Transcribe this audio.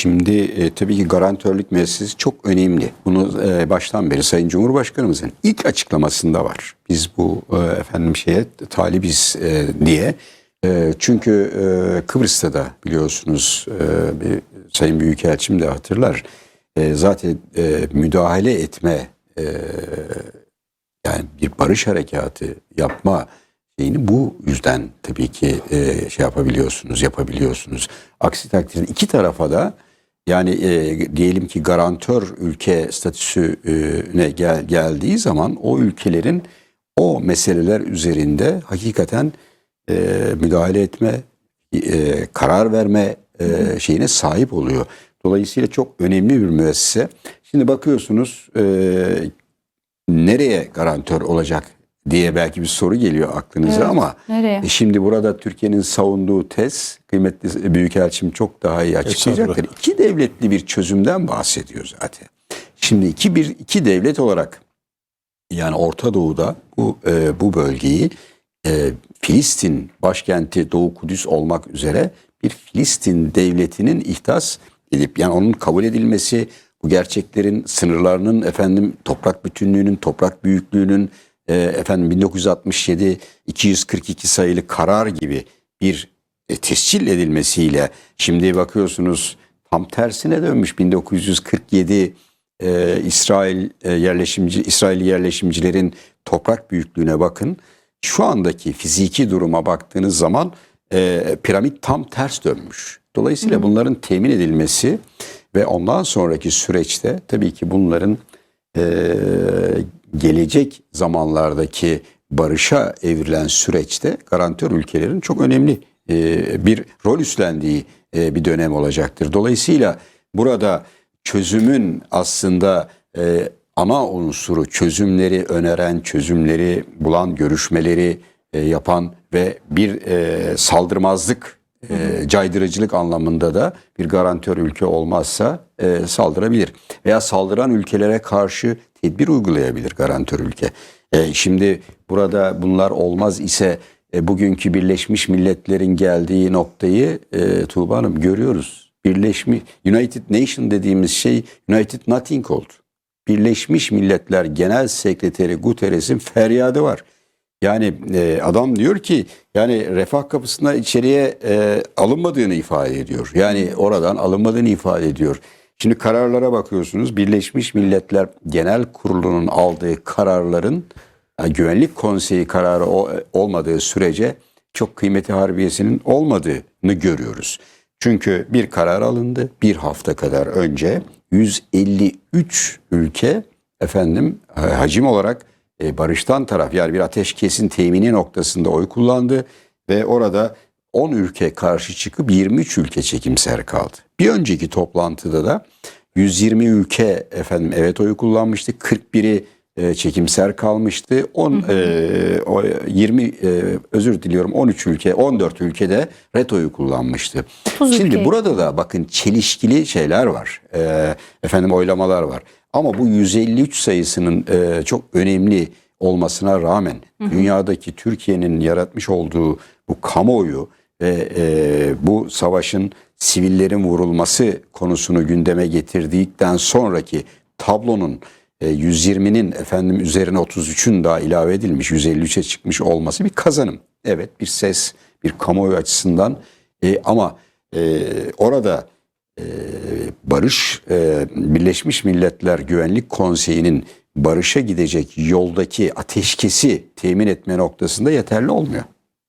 şimdi e, tabii ki garantörlük meselesi çok önemli. Bunu e, baştan beri Sayın Cumhurbaşkanımızın ilk açıklamasında var. Biz bu e, efendim şeye talibiz e, diye. E, çünkü e, Kıbrıs'ta da biliyorsunuz e, bir Sayın Büyükelçim de hatırlar. E, zaten e, müdahale etme e, yani bir barış harekatı yapma şeyini bu yüzden tabii ki e, şey yapabiliyorsunuz, yapabiliyorsunuz. Aksi takdirde iki tarafa da yani e, diyelim ki garantör ülke statüsüne gel, geldiği zaman o ülkelerin o meseleler üzerinde hakikaten e, müdahale etme, e, karar verme e, şeyine sahip oluyor. Dolayısıyla çok önemli bir müessese. Şimdi bakıyorsunuz e, nereye garantör olacak diye belki bir soru geliyor aklınıza Evet, ama nereye? e, şimdi burada Türkiye'nin savunduğu tez kıymetli Büyükelçim çok daha iyi açıklayacaktır. İki devletli bir çözümden bahsediyor zaten. Şimdi iki bir iki devlet olarak yani Orta Doğu'da bu e, bu bölgeyi e, Filistin başkenti Doğu Kudüs olmak üzere bir Filistin devletinin ihtas edip yani onun kabul edilmesi, bu gerçeklerin sınırlarının efendim toprak bütünlüğünün, toprak büyüklüğünün e, efendim 1967 242 sayılı karar gibi bir e, tescil edilmesiyle şimdi bakıyorsunuz tam tersine dönmüş 1947 e, İsrail e, yerleşimci İsrail yerleşimcilerin toprak büyüklüğüne bakın. Şu andaki fiziki duruma baktığınız zaman e, piramit tam ters dönmüş. Dolayısıyla bunların temin edilmesi ve ondan sonraki süreçte tabii ki bunların e, gelecek zamanlardaki barışa evrilen süreçte garantör ülkelerin çok önemli e, bir rol üstlendiği e, bir dönem olacaktır. Dolayısıyla burada çözümün aslında e, ana unsuru çözümleri öneren, çözümleri bulan, görüşmeleri yapan ve bir saldırmazlık, e, caydırıcılık anlamında da bir garantör ülke olmazsa e, saldırabilir. Veya saldıran ülkelere karşı tedbir uygulayabilir garantör ülke. E, şimdi burada bunlar olmaz ise e, bugünkü Birleşmiş Milletler'in geldiği noktayı e, Tuğba Hanım görüyoruz. Birleşmiş United Nation dediğimiz şey United Nothing oldu. Birleşmiş Milletler Genel Sekreteri Guterres'in feryadı var. Yani e, adam diyor ki yani refah kapısına içeriye e, alınmadığını ifade ediyor. Yani oradan alınmadığını ifade ediyor. Şimdi kararlara bakıyorsunuz. Birleşmiş Milletler Genel Kurulu'nun aldığı kararların yani Güvenlik Konseyi kararı o- olmadığı sürece çok kıymeti harbiyesinin olmadığını görüyoruz. Çünkü bir karar alındı bir hafta kadar önce 153 ülke efendim e, hacim olarak e, barıştan taraf yani bir ateşkesin temini noktasında oy kullandı ve orada 10 ülke karşı çıkıp 23 ülke çekimser kaldı. Bir önceki toplantıda da 120 ülke efendim evet oyu kullanmıştı. 41'i e, çekimser kalmıştı. 10 e, o 20 e, özür diliyorum 13 ülke 14 ülkede ret oyu kullanmıştı. 30 Şimdi ülke. burada da bakın çelişkili şeyler var. E, efendim oylamalar var. Ama bu 153 sayısının e, çok önemli olmasına rağmen dünyadaki Türkiye'nin yaratmış olduğu bu kamuoyu ve e, bu savaşın sivillerin vurulması konusunu gündeme getirdikten sonraki tablonun e, 120'nin efendim üzerine 33'ün daha ilave edilmiş 153'e çıkmış olması bir kazanım. Evet bir ses bir kamuoyu açısından E, ama e, orada barış e, Birleşmiş Milletler Güvenlik Konseyi'nin barışa gidecek yoldaki ateşkesi temin etme noktasında yeterli olmuyor.